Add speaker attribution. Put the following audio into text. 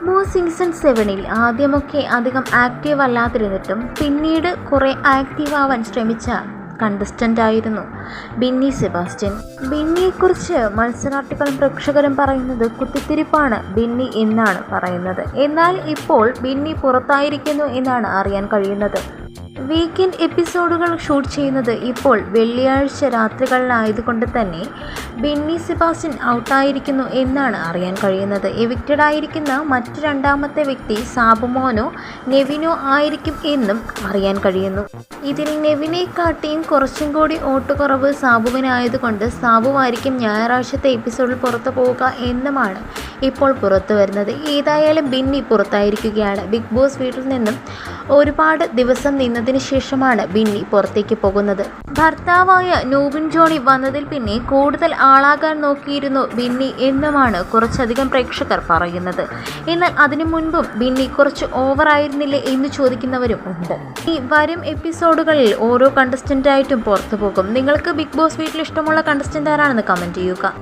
Speaker 1: Boss season സെവനിൽ ആദ്യമൊക്കെ അധികം ആക്റ്റീവ് അല്ലാതിരുന്നിട്ടും പിന്നീട് കുറേ ആക്റ്റീവ് ആവാൻ ശ്രമിച്ച കണ്ടസ്റ്റന്റ് ആയിരുന്നു ബിന്നി സെബാസ്റ്റ്യൻ. ബിന്നിയെക്കുറിച്ച് മത്സരാർത്ഥികളും പ്രേക്ഷകരും പറയുന്നത് കുത്തിത്തിരിപ്പാണ് ബിന്നി എന്നാണ് പറയുന്നത്. എന്നാൽ ഇപ്പോൾ ബിന്നി പുറത്തായിരിക്കുന്നു എന്നാണ് അറിയാൻ കഴിയുന്നത്. വീക്കെൻഡ് എപ്പിസോഡുകൾ ഷൂട്ട് ചെയ്യുന്നത് ഇപ്പോൾ വെള്ളിയാഴ്ച രാത്രികളിലായതുകൊണ്ട് തന്നെ ബിന്നി സെബാസ്റ്റ്യൻ ഔട്ടായിരിക്കുന്നു എന്നാണ് അറിയാൻ കഴിയുന്നത്. എവിക്റ്റഡ് ആയിരിക്കുന്ന മറ്റു രണ്ടാമത്തെ വ്യക്തി സാബുമോനോ നെവിനോ ആയിരിക്കും എന്നും അറിയാൻ കഴിയുന്നു. ഇതിൽ നെവിനെ കാട്ടിയും കുറച്ചും കൂടി ഓട്ടുകുറവ് സാബുവിനായതുകൊണ്ട് സാബുവായിരിക്കും ഞായറാഴ്ചത്തെ എപ്പിസോഡിൽ പുറത്തു പോവുക എന്നുമാണ് ഇപ്പോൾ പുറത്തു വരുന്നത്. ഏതായാലും ബിന്നി പുറത്തായിരിക്കുകയാണ്. ബിഗ് ബോസ് വീട്ടിൽ നിന്നും ഒരുപാട് ദിവസം നിന്നതിന് ശേഷമാണ് ബിന്നി പുറത്തേക്ക് പോകുന്നത്. ഭർത്താവായ നൂബിൻ ജോണി വന്നതിൽ പിന്നെ കൂടുതൽ ആളാകാൻ നോക്കിയിരുന്നു ബിന്നി എന്നുമാണ് കുറച്ചധികം പ്രേക്ഷകർ പറയുന്നത്. എന്നാൽ അതിനു മുൻപും ബിന്നി കുറച്ച് ഓവറായിരുന്നില്ലേ എന്ന് ചോദിക്കുന്നവരും ഉണ്ട്. ഈ വരും എപ്പിസോഡുകളിൽ ഓരോ കണ്ടസ്റ്റന്റായിട്ടും പുറത്തു പോകും. നിങ്ങൾക്ക് ബിഗ് ബോസ് വീട്ടിൽ ഇഷ്ടമുള്ള കണ്ടസ്റ്റന്റ് ആരാണെന്ന് കമന്റ് ചെയ്യുക.